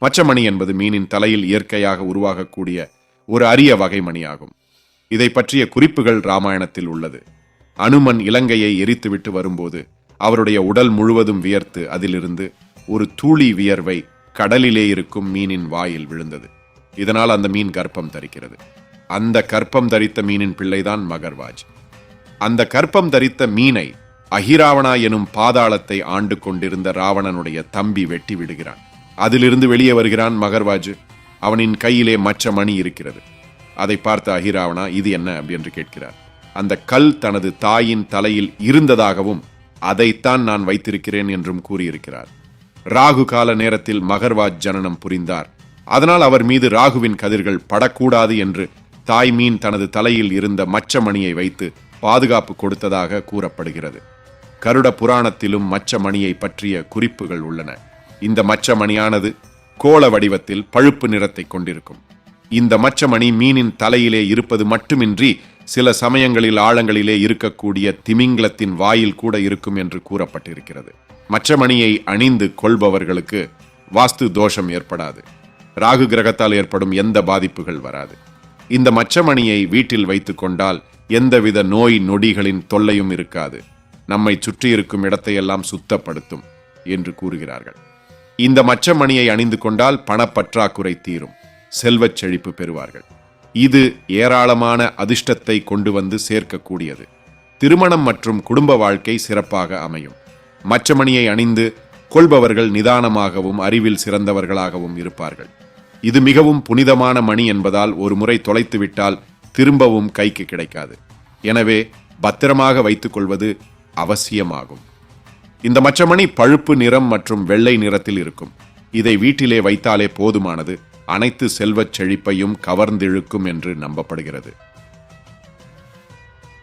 பச்சைமணி என்பது மீனின் தலையில் இயற்கையாக உருவாகக்கூடிய ஒரு அரிய வகை மணியாகும் இதை பற்றிய குறிப்புகள் ராமாயணத்தில் உள்ளது. அனுமன் இலங்கையை எரித்துவிட்டு வரும்போது அவருடைய உடல் முழுவதும் வியர்த்து அதிலிருந்து ஒரு தூளி வியர்வை கடலிலே இருக்கும் மீனின் வாயில் விழுந்தது. இதனால் அந்த மீன் கர்ப்பம் தரிக்கிறது. அந்த கர்ப்பம் தரித்த மீனின் பிள்ளைதான் மகர்வாஜ். அந்த கர்ப்பம் தரித்த மீனை அகிராவணா எனும் பாதாளத்தை ஆண்டு கொண்டிருந்த ராவணனுடைய தம்பி வெட்டி விடுகிறான். அதிலிருந்து வெளியே வருகிறான் மகர்வாஜ். அவனின் கையிலே மச்ச மணி இருக்கிறது. அதை பார்த்த அகிராவணா இது என்ன? அப்படி என்று கேட்கிறார். அந்த கல் தனது தாயின் தலையில் இருந்ததாகவும் அதைத்தான் நான் வைத்திருக்கிறேன் என்றும் கூறியிருக்கிறார். ராகு கால நேரத்தில் மகர்வாஜ் ஜனனம் புரிந்தார். அதனால் அவர் மீது ராகுவின் கதிர்கள் படக்கூடாது என்று தாய் மீன் தனது தலையில் இருந்த மச்ச மணியை வைத்து பாதுகாப்பு கொடுத்ததாக கூறப்படுகிறது. கருட புராணத்திலும் மச்ச மணியை பற்றிய குறிப்புகள் உள்ளன. இந்த மச்சமணியானது கோள வடிவத்தில் பழுப்பு நிறத்தை கொண்டிருக்கும். இந்த மச்சமணி மீனின் தலையிலே இருப்பது மட்டுமின்றி சில சமயங்களில் ஆழங்களிலே இருக்கக்கூடிய திமிங்கலத்தின் வாயில் கூட இருக்கும் என்று கூறப்பட்டிருக்கிறது. மச்சமணியை அணிந்து கொள்பவர்களுக்கு வாஸ்து தோஷம் ஏற்படாது. ராகு கிரகத்தால் ஏற்படும் எந்த பாதிப்புகள் வராது. இந்த மச்சமணியை வீட்டில் வைத்து கொண்டால் எந்தவித நோய் நொடிகளின் தொல்லையும் இருக்காது. நம்மை சுற்றி இருக்கும் இடத்தையெல்லாம் சுத்தப்படுத்தும் என்று கூறுகிறார்கள். இந்த மச்சமணியை அணிந்து கொண்டால் பணப்பற்றாக்குறை தீரும். செல்வச் செழிப்பு பெறுவார்கள். இது ஏராளமான அதிர்ஷ்டத்தை கொண்டு வந்து சேர்க்கக்கூடியது. திருமணம் மற்றும் குடும்ப வாழ்க்கை சிறப்பாக அமையும். மச்சமணியை அணிந்து கொள்பவர்கள் நிதானமாகவும் அறிவில் சிறந்தவர்களாகவும் இருப்பார்கள். இது மிகவும் புனிதமான மணி என்பதால் ஒரு முறை தொலைத்துவிட்டால் திரும்பவும் கைக்கு கிடைக்காது. எனவே பத்திரமாக வைத்துக் கொள்வது அவசியமாகும். இந்த மச்சமணி பழுப்பு நிறம் மற்றும் வெள்ளை நிறத்தில் இருக்கும். இதை வீட்டிலே வைத்தாலே போதுமானது. அனைத்து செல்வச் செழிப்பையும் கவர்ந்திழுக்கும் என்று நம்பப்படுகிறது.